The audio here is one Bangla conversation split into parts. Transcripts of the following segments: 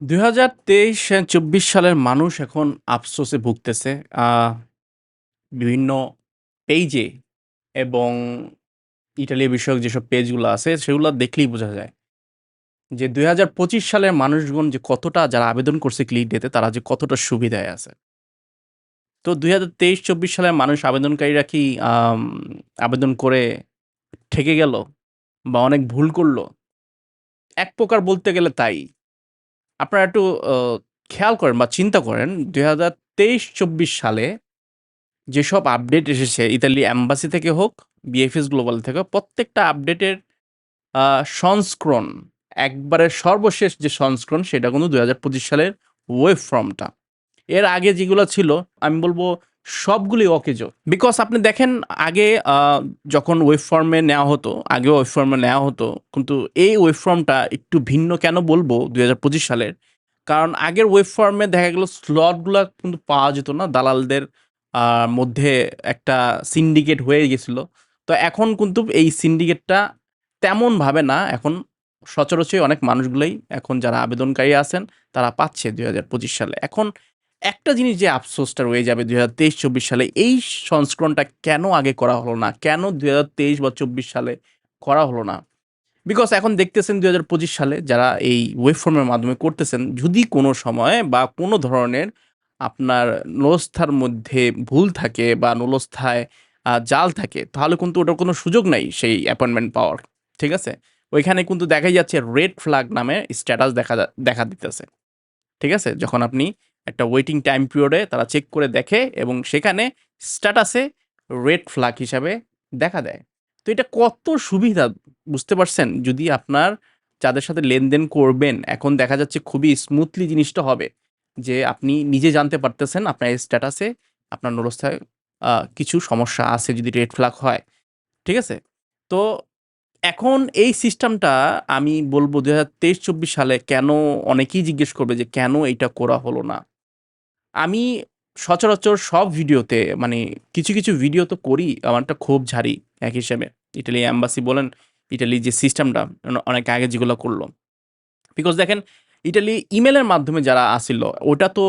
২০২৩-২৪ সালের মানুষ এখন আফসোসে ভুগতেছে। বিভিন্ন পেজে এবং ইটালি বিষয়ক যেসব পেজগুলো আছে সেগুলো দেখলেই বোঝা যায়। যে ২০২৫ সালের মানুষগণ যে কতটা যারা আবেদন করছে ক্লিক ডেতে তারা যে কতটা সুবিধায় আছে। তো ২০২৩-২৪ সালের মানুষ আবেদনকারীরা কি আবেদন করে ঠেকে গেল? বা অনেক ভুল করল এক প্রকার বলতে গেলে তাই। আপনারা একটু খেয়াল করেন বা চিন্তা করেন ২০২৩-২৪ সালে যেসব আপডেট এসেছে ইতালি অ্যাম্বাসি থেকে হোক, বিএফএস গ্লোবাল থেকে প্রত্যেকটা আপডেটের সংস্করণ একবারে সর্বশেষ যে সংস্করণ সেটা কিন্তু ২০২৫ সালের ওয়েব ফর্মটা। এর আগে যেগুলো ছিল আমি বলব সবগুলোই অকেজো। বিকজ আপনি দেখেন আগে যখন ওয়েব ফর্মে নেওয়া হতো, আগে ওয়েব ফর্মে নেওয়া হতো। কিন্তু এই ওয়েব ফর্মটা একটু ভিন্ন কেন বলব ২০২৫ সালের? কারণ আগের ওয়েব ফর্মে দেখা গেল স্লটগুলা কিন্তু পাওয়া যেত না। দালালদের মধ্যে একটা সিন্ডিকেট হয়ে গেছিল। তো এখন কিন্তু এই সিন্ডিকেটটা তেমনভাবে না। এখন সচরাচর অনেক মানুষগুলোই এখন যারা আবেদনকারী আছেন তারা পাচ্ছে ২০২৫ সালে। এখন একটা জিনিস যে আফসোসটা রয়ে যাবে ২০২৩-২৪ সালে এই সংস্করণটা কেন আগে করা হলো না? কেন ২০২৩ বা ২৪ সালে করা হলো না? বিকজ এখন দেখতেছেন ২০২৫ সালে যারা এই ওয়েব ফর্মের মাধ্যমে করতেছেন, যদি কোনো সময় বা কোনো ধরনের আপনার নুরস্থার মধ্যে ভুল থাকে বা নুরস্থায় আ জাল থাকে তাহলে কিন্তু ওটার কোনো সুযোগ নাই সেই অ্যাপয়েন্টমেন্ট পাওয়ার। ঠিক আছে? ওইখানে কিন্তু দেখাই যাচ্ছে রেড ফ্ল্যাগ নামে স্ট্যাটাস দেখা দেখা দিতেছে। ঠিক আছে? যখন আপনি একটা ওয়েটিং টাইম পিরিয়ডে তারা চেক করে দেখে এবং সেখানে স্ট্যাটাসে রেড ফ্ল্যাগ হিসাবে দেখা দেয়। তো এটা কত সুবিধা, বুঝতে পারছেন? যদি আপনার যাদের সাথে লেনদেন করবেন, এখন দেখা যাচ্ছে খুবই স্মুথলি জিনিসটা হবে। যে আপনি নিজে জানতে পারতেছেন আপনার স্ট্যাটাসে আপনার নুরস্থায় কিছু সমস্যা আছে যদি রেড ফ্ল্যাগ হয়। ঠিক আছে? তো এখন এই সিস্টেমটা আমি বলব ২০২৩-২৪ সালে কেন অনেকেই জিজ্ঞেস করবে যে কেন এইটা করা হলো না? আমি সচরাচর সব ভিডিওতে মানে কিছু, কিছু ভিডিও তো করি আমারটা ক্ষোভ ঝাড়ি এক হিসেবে। ইটালি অ্যাম্বাসি বলেন, ইটালি যে সিস্টেমটা অনেক আগে যেগুলো করল বিকজ দেখেন ইটালি ইমেলের মাধ্যমে যারা আছিল ওটা তো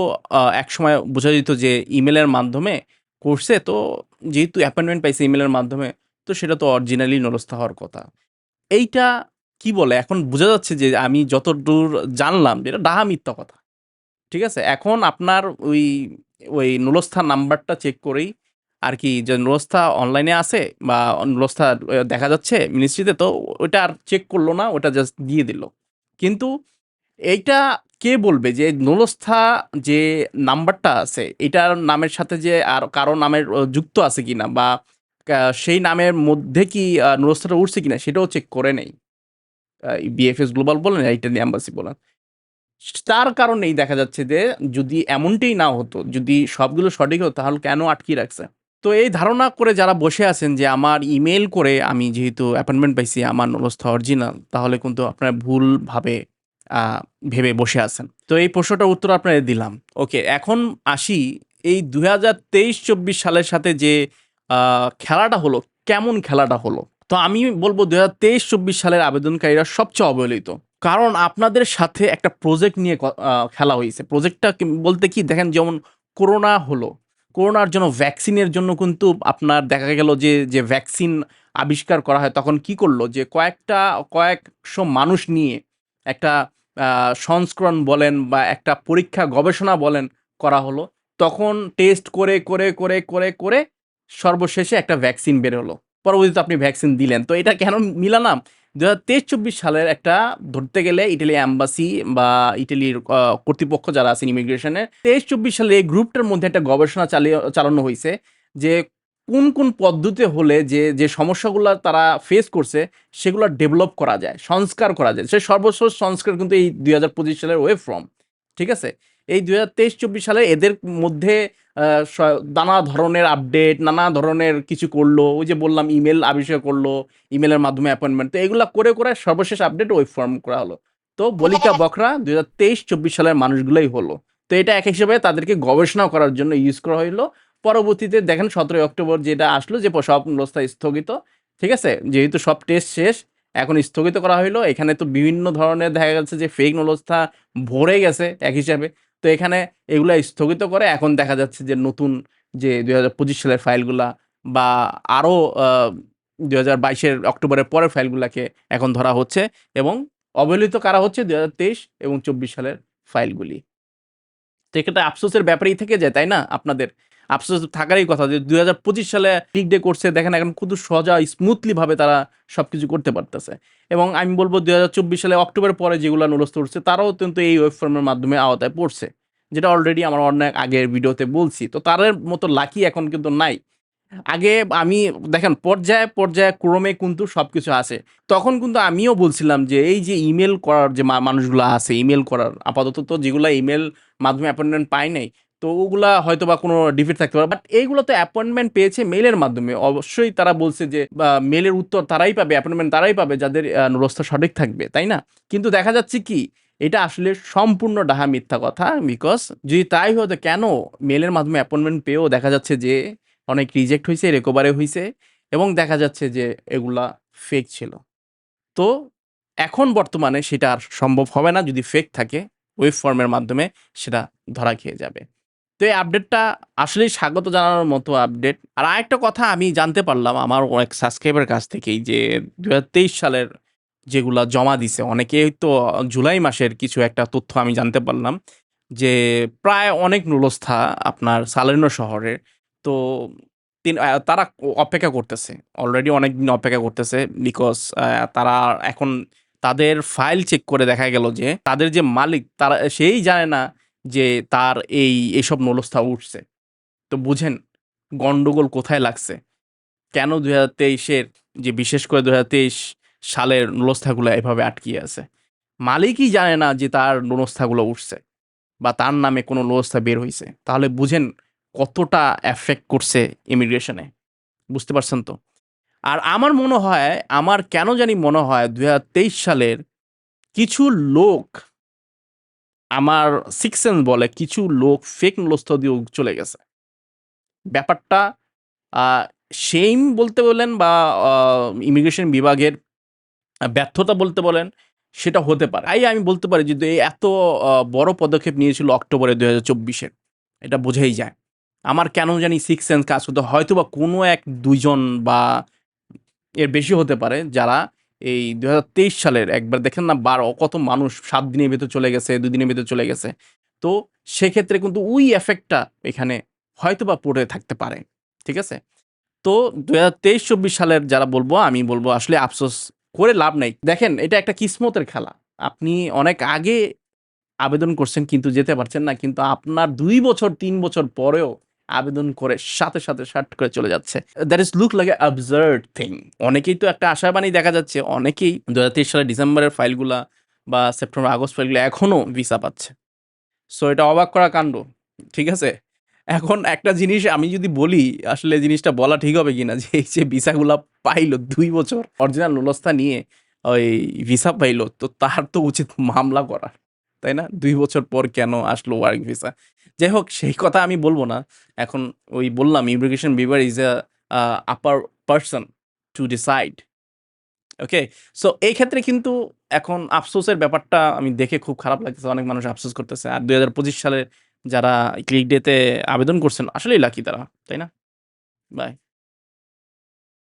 একসময় বোঝা যেত যে ইমেলের মাধ্যমে করছে তো যেহেতু অ্যাপয়েন্টমেন্ট পাইছে ইমেলের মাধ্যমে তো সেটা তো অরিজিনালি নুরস্থা হওয়ার কথা। এইটা কি বলে এখন বোঝা যাচ্ছে যে আমি যতদূর জানলাম যে এটা ডাহা মিথ্যা কথা। ঠিক আছে? এখন আপনার ওই, ওই নুরস্থা নাম্বারটা চেক করেই আর কি যে নুরস্থা অনলাইনে আছে বা নুরস্থা অ দেখা যাচ্ছে মিনিস্ট্রিতে তো ওইটা আর চেক করল না, ওটা জাস্ট দিয়ে দিল। কিন্তু এইটা কে বলবে যে নুরস্থা যে নাম্বারটা আছে এটার নামের সাথে যে আর কারও নামের যুক্ত আছে কিনা বা সেই নামের মধ্যে কি আ নুরস্থাটা উঠছে কিনা সেটাও চেক করে নেই। বিএফএস গ্লোবাল বলেন, ইটালি অ্যাম্বাসি বলেন। তার কারণেই দেখা যাচ্ছে যে যদি এমনটাই না হতো, যদি সবগুলো সঠিক হতো তাহলে কেন আটকিয়ে রাখছে? তো এই ধারণা করে যারা বসে আছেন যে আমার ইমেল করে আমি যেহেতু অ্যাপয়েন্টমেন্ট পাইছি আমার নুরস্থা অরিজিনাল তাহলে কিন্তু আপনারা ভুলভাবে ভেবে বসে আছেন। তো এই প্রশ্নটার উত্তর আপনাদের দিলাম। ওকে এখন আসি এই ২০২৩-২৪ সালের সাথে যে খেলাটা হলো, কেমন খেলাটা হলো? তো আমি বলব ২০২৩-২৪ সালের আবেদনকারীরা সবচেয়ে অবহেলিত। কারণ আপনাদের সাথে একটা প্রজেক্ট নিয়ে খেলা হয়েছে প্রজেক্টটা বলতে কি দেখেন যেমন করোনা হলো। করোনার জন্য ভ্যাকসিনের জন্য কিন্তু আপনার দেখা গেল যে, যে ভ্যাকসিন আবিষ্কার করা হয় তখন কি করল যে কয়েকটা কয়েকশো মানুষ নিয়ে একটা সংস্করণ বলেন বা একটা পরীক্ষা গবেষণা বলেন করা হলো। তখন টেস্ট করে, করে, করে, করে, করে সর্বশেষে একটা ভ্যাকসিন বের হলো। পরবর্তীতে আপনি ভ্যাকসিন দিলেন। তো এটা কেন মিলালাম? ২০২৩-২৪ সালের একটা ধরতে গেলে ইটালি অ্যাম্বাসি বা ইটালির কর্তৃপক্ষ যারা আছেন ইমিগ্রেশনের ২৩-২৪ সালে এই গ্রুপটার মধ্যে একটা গবেষণা চালিয়ে চালানো হয়েছে যে কোন, কোন পদ্ধতি হলে যে, যে সমস্যাগুলো তারা ফেস করছে সেগুলো ডেভেলপ করা যায়, সংস্কার করা যায়। সে সর্বশেষ সংস্কার কিন্তু এই ২০২৫ সালের ওয়েব ফর্ম। ঠিক আছে? এই ২০২৩-২৪ সালে এদের মধ্যে নানা ধরনের আপডেট, নানা ধরনের কিছু করল ওই যে বললাম ইমেল আবিষ্কার করল ইমেলের মাধ্যমে অ্যাপয়েন্টমেন্ট। তো এগুলা করে, করে সর্বশেষ আপডেট ওয়েব ফর্ম করা হলো। তো বলিকা বকরা ২০২৩-২৪ সালের মানুষগুলোই হলো। তো এটা এক হিসেবে তাদেরকে গবেষণা করার জন্য ইউজ করা হইল। পরবর্তীতে দেখেন ১৭ই অক্টোবর যেটা আসলো যে সব নুরস্থা স্থগিত। ঠিক আছে? যেহেতু সব টেস্ট শেষ এখন স্থগিত করা হইল এখানে তো বিভিন্ন ধরনের দেখা গেছে যে ফেক নলস্থা ভরে গেছে এক হিসাবে তো এখানে এগুলা স্থগিত করে এখন দেখা যাচ্ছে যে নতুন যে দুই হাজার পঁচিশ সালের ফাইলগুলা বা আরও দুই হাজার বাইশের অক্টোবরের পরের ফাইলগুলাকে এখন ধরা হচ্ছে এবং অবহেলিত করা হচ্ছে দুই হাজার তেইশ এবং চব্বিশ সালের ফাইলগুলি। তো এটা আফসোসের ব্যাপারেই থেকে যায়, তাই না? আপনাদের আফসোস থাকারই কথা যে দুই হাজার পঁচিশ সালে পিক ডে করছে, দেখেন এখন কত সোজা স্মুথলি ভাবে তারা সব কিছু করতে পারতেছে। এবং আমি বলব দুই হাজার চব্বিশ সালে অক্টোবর পরে যেগুলো নুরস্ত উঠছে, তারাও কিন্তু এই ওয়েব ফর্মের মাধ্যমে আওতায় পড়ছে, যেটা অলরেডি আমার অনেক আগের ভিডিওতে বলছি। তো তাদের মতো লাকি এখন কিন্তু নাই। আগে আমি, দেখেন পর্যায়ে পর্যায়ে ক্রমে কিন্তু সব কিছু আছে। তখন কিন্তু আমিও বলছিলাম যে এই যে ইমেল করার যে মানুষগুলো আছে ইমেল করার আপাতত তো যেগুলো ইমেল মাধ্যমে অ্যাপয়েন্টমেন্ট পায় নাই তো ওগুলা হয়তো বা কোনো ডিফিট থাকতে পারে। বাট এইগুলো তো অ্যাপয়েন্টমেন্ট পেয়েছে মেলের মাধ্যমে। অবশ্যই তারা বলছে যে মেলের উত্তর তারাই পাবে অ্যাপয়েন্টমেন্ট তারাই পাবে, যাদের নুরস্থ সঠিক থাকবে, তাই না? কিন্তু দেখা যাচ্ছে কি, এটা আসলে সম্পূর্ণ ডাহা মিথ্যা কথা বিকজ যদি তাই হতো কেন মেলের মাধ্যমে অ্যাপয়েন্টমেন্ট পেয়েও দেখা যাচ্ছে যে, অনেক রিজেক্ট হয়েছে রেকোভারে হয়েছে, এবং দেখা যাচ্ছে যে, এগুলা ফেক ছিল। তো এখন বর্তমানে সেটা আর সম্ভব হবে না। যদি ফেক থাকে ওয়েব ফর্মের মাধ্যমে সেটা ধরা খেয়ে যাবে। তো এই আপডেটটা আসলেই স্বাগত জানানোর মতো আপডেট আর আরেকটা কথা আমি জানতে পারলাম আমার অনেক সাবস্ক্রাইবার কাছ থেকেই যে দু হাজার তেইশ সালের যেগুলা জমা দিছে, অনেকেই তো জুলাই মাসের কিছু একটা তথ্য আমি জানতে পারলাম যে প্রায় অনেক নুলস্থা আপনার সালেনো শহরের তো তিন তারা অপেক্ষা করতেছে অলরেডি অনেক দিন অপেক্ষা করতেছে বিকজ তারা এখন তাদের ফাইল চেক করে দেখা গেল যে তাদের যে মালিক তারা, সেই জানে না যে তার এই এইসব নলস্থা উঠছে। তো বুঝেন গন্ডগোল কোথায় লাগছে? কেন দু হাজার তেইশের যে বিশেষ করে দু হাজার তেইশ সালের নলস্থাগুলো এভাবে আটকিয়ে আছে? মালিকই জানে না যে তার নলস্থাগুলো উঠছে বা তার নামে কোনো নলস্থা বের হয়েছে তাহলে বুঝেন কতটা এফেক্ট করছে ইমিগ্রেশনে বুঝতে পারছেন তো? আর আমার মনে হয়, আমার কেন জানি মনে হয় দু হাজার তেইশ সালের কিছু লোক আমার সিক্স সেন্স বলে কিছু লোক ফেক নলস্থ দিয়ে চলে গেছে। ব্যাপারটা সেইম বলতে বলেন বা ইমিগ্রেশন বিভাগের ব্যর্থতা বলতে বলেন, সেটা হতে পারে। তাই আমি বলতে পারি যে এই এত বড় পদক্ষেপ নিয়েছিল অক্টোবরে দু হাজার চব্বিশের এটা বোঝাই যায়। আমার কেন জানি সিক্স সেন্স কাজ করতে হয়তো বা কোনো এক দুইজন বা, এর বেশি হতে পারে যারা এই দু হাজার তেইশ সালের একবার দেখেন না বারো, কত মানুষ সাত দিনের ভেতর চলে গেছে, দুই দিনের ভেতর চলে গেছে। তো সেক্ষেত্রে কিন্তু ওই এফেক্টটা এখানে হয়তো বা পড়ে থাকতে পারে, ঠিক আছে? তো দু হাজার তেইশ, চব্বিশ সালের যারা বলব, আমি বলব আসলে আফসোস করে লাভ নাই। দেখেন, এটা একটা কিসমতের খেলা। আপনি অনেক আগে আবেদন করছেন কিন্তু যেতে পারছেন না, কিন্তু আপনার দুই বছর, তিন বছর পরেও আবেদন করে সাথে সাথে শার্ট করে চলে যাচ্ছে। দ্যাট ইজ লুক লাগে অবজার্ভ থিং অনেকেই তো একটা আশাবাণী দেখা যাচ্ছে, অনেকেই দু হাজার তেইশ সালের ডিসেম্বরের ফাইলগুলা বা সেপ্টেম্বর, আগস্ট ফাইলগুলো এখনও ভিসা পাচ্ছে। সো এটা অবাক করা কাণ্ড, ঠিক আছে? এখন একটা জিনিস আমি যদি বলি, আসলে জিনিসটা বলা ঠিক হবে কিনা যে এই যে ভিসাগুলা পাইলো দুই বছর, অরিজিনাল নুলস্থা নিয়ে ওই ভিসা পাইলো, তো তার তো উচিত মামলা করা তাই না? দুই বছর পর কেন আসলো ওয়ার্ক ভিসা যাই হোক সেই কথা আমি বলব না। এখন ওই বললাম immigration beaver is a upper person to decide okay so এই ক্ষেত্রে কিন্তু এখন আফসোসের ব্যাপারটা আমি দেখে খুব খারাপ লাগতেছে। অনেক মানুষ আফসোস করতেছে। আর দুই হাজার পঁচিশ সালে যারা ক্লিক ডেতে আবেদন করছেন, আসলেই লাকি তারা, তাই না? বাই